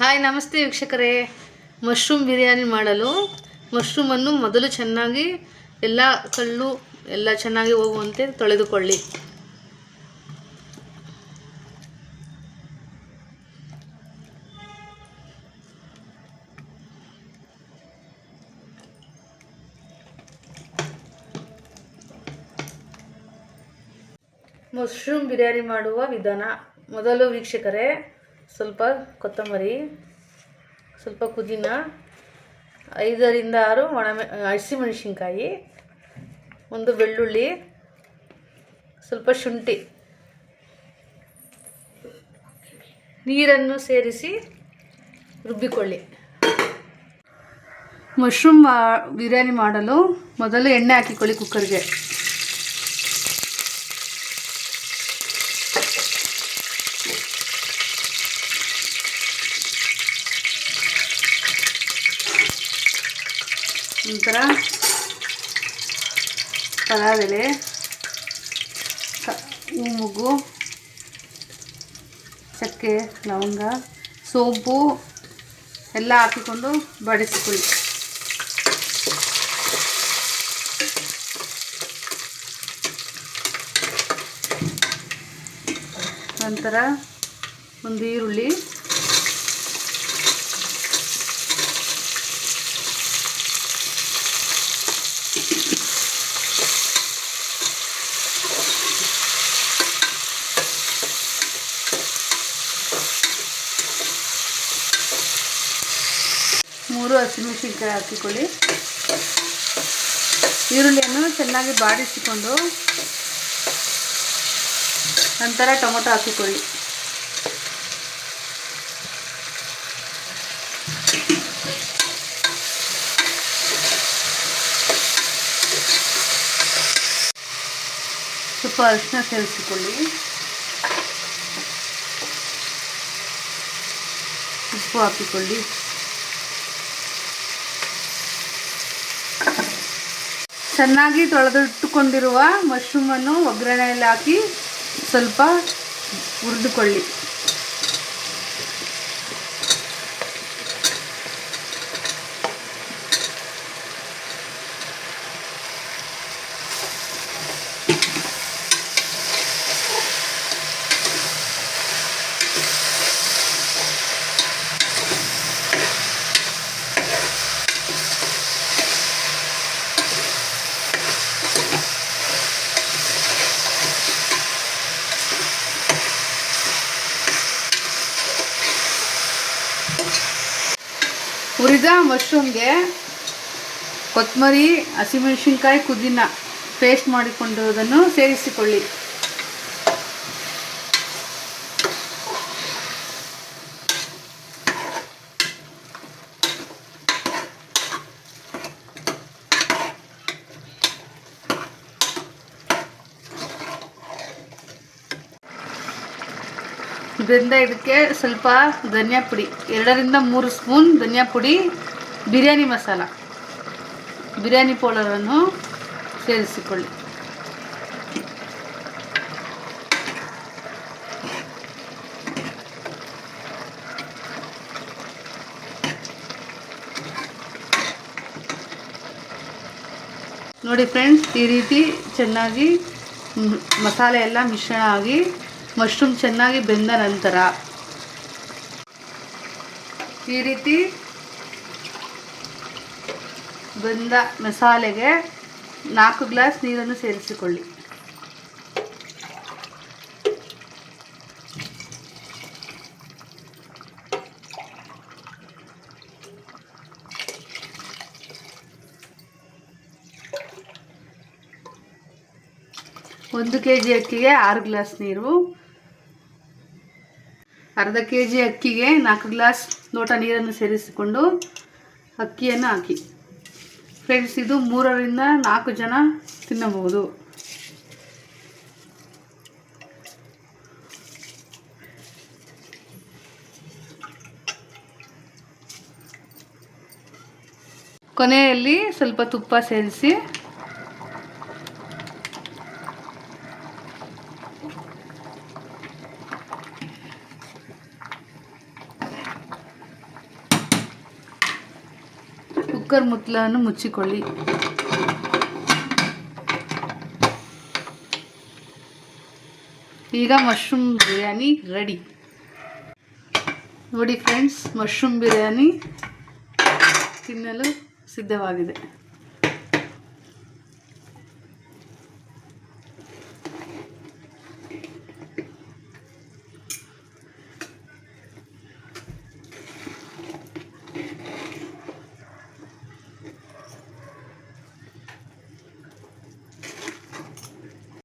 Hi, ನಮಸ್ತೆ ವೀಕ್ಷಕರೇ. Mushroom biryani ಮಾಡಲು ಮಶ್ರೂಮನ್ನು ಮೊದಲು ಚೆನ್ನಾಗಿ ಎಲ್ಲ ಕಲ್ಲು ಎಲ್ಲ ಚೆನ್ನಾಗಿ ಹೋಗುವಂತೆ ತೊಳೆದುಕೊಳ್ಳಿ. ಮಶ್ರೂಮ್ ಬಿರಿಯಾನಿ ಮಾಡುವ ವಿಧಾನ ಮೊದಲು ವೀಕ್ಷಕರೇ ಸ್ವಲ್ಪ ಕೊತ್ತಂಬರಿ, ಸ್ವಲ್ಪ ಪುದೀನ, ಐದರಿಂದ ಆರು ಒಣಮೆ ಹಸಿಮೆಣಸಿನ್ಕಾಯಿ ಒಂದು ಬೆಳ್ಳುಳ್ಳಿ, ಸ್ವಲ್ಪ ಶುಂಠಿ. ನೀರನ್ನು ಸೇರಿಸಿ ರುಬ್ಬಿಕೊಳ್ಳಿ. ಮಶ್ರೂಮ್ ಬಿರಿಯಾನಿ ಮಾಡಲು ಮೊದಲು ಎಣ್ಣೆ ಹಾಕಿಕೊಳ್ಳಿ ಕುಕ್ಕರ್ಗೆ ನಂತರ ಪಲಾವೆಲೆ ಮೂಗು ಚಕ್ಕೆ ಲವಂಗ ಸೋಂಪು ಎಲ್ಲ ಹಾಕಿಕೊಂಡು ಬಡಿಸ್ಕೊಳ್ಳಿ. ನಂತರ ಒಂದು ಈರುಳ್ಳಿ. ಮೂರು ಹಸಿಮೆಣಸಿನ್ಕಾಯಿ ಹಾಕಿಕೊಳ್ಳಿ. ಈರುಳ್ಳಿಯನ್ನು ಚೆನ್ನಾಗಿ ಬಾಡಿಸಿಕೊಂಡು ನಂತರ ಟೊಮೊಟೊ ಹಾಕಿಕೊಳ್ಳಿ. ಸ್ವಲ್ಪ ಅರಿಶಿನ ಸೇರಿಸಿಕೊಳ್ಳಿ. ಉಪ್ಪು ಹಾಕಿಕೊಳ್ಳಿ. ಚೆನ್ನಾಗಿ ತೊಳೆದಿಟ್ಟುಕೊಂಡಿರುವ ಮಶ್ರೂಮನ್ನು ಒಗ್ಗರಣೆಯಲ್ಲಿ ಹಾಕಿ ಸ್ವಲ್ಪ ಹುರಿದುಕೊಳ್ಳಿ. ಹುರಿದ ಮಶ್ರೂಮ್ಗೆ ಕೊತ್ತಂಬರಿ ಹಸಿಮೆಣಸಿನ್ಕಾಯಿ ಪುದೀನ ಪೇಸ್ಟ್ ಮಾಡಿಕೊಂಡಿರೋದನ್ನು ಸೇರಿಸಿಕೊಳ್ಳಿ. ಇದರಿಂದ ಇದಕ್ಕೆ ಸ್ವಲ್ಪ ಧನಿಯಾ ಪುಡಿ, ಎರಡರಿಂದ ಮೂರು ಸ್ಪೂನ್ ಧನಿಯಾ ಪುಡಿ, ಬಿರಿಯಾನಿ ಮಸಾಲ. ಬಿರಿಯಾನಿ ಪೌಡರನ್ನು ಸೇರಿಸಿಕೊಳ್ಳಿ. ನೋಡಿ ಫ್ರೆಂಡ್ಸ್, ಈ ರೀತಿ ಚೆನ್ನಾಗಿ ಮಸಾಲೆ ಎಲ್ಲ ಮಿಶ್ರಣ ಆಗಿ ಮಶ್ರೂಮ್ ಚೆನ್ನಾಗಿ ಬೆಂದ ನಂತರ ಈ ರೀತಿ ಬೆಂದ ಮಸಾಲೆಗೆ ನಾಲ್ಕು ಗ್ಲಾಸ್ ನೀರನ್ನು ಸೇರಿಸಿಕೊಳ್ಳಿ. ಒಂದು ಕೆ ಜಿ ಅಕ್ಕಿಗೆ ಆರು ಗ್ಲಾಸ್ ನೀರು ಅರ್ಧ ಕೆ ಜಿ ಅಕ್ಕಿಗೆ ನಾಲ್ಕು ಗ್ಲಾಸ್ ಲೋಟ ನೀರನ್ನು ಸೇರಿಸಿಕೊಂಡು ಅಕ್ಕಿಯನ್ನು ಹಾಕಿ. ಫ್ರೆಂಡ್ಸ್, ಇದು ಮೂರರಿಂದ ನಾಲ್ಕು ಜನ ತಿನ್ನಬಹುದು. ಕೊನೆಯಲ್ಲಿ ಸ್ವಲ್ಪ ತುಪ್ಪ ಸೇರಿಸಿ ಕುಕ್ಕರ್ ಮುತ್ತಲನ್ನು ಮುಚ್ಚಿಕೊಳ್ಳಿ. ಈಗ ಮಶ್ರೂಮ್ ಬಿರಿಯಾನಿ ರೆಡಿ ನೋಡಿ ಫ್ರೆಂಡ್ಸ್ ಮಶ್ರೂಮ್ ಬಿರಿಯಾನಿ ತಿನ್ನಲು ಸಿದ್ಧವಾಗಿದೆ.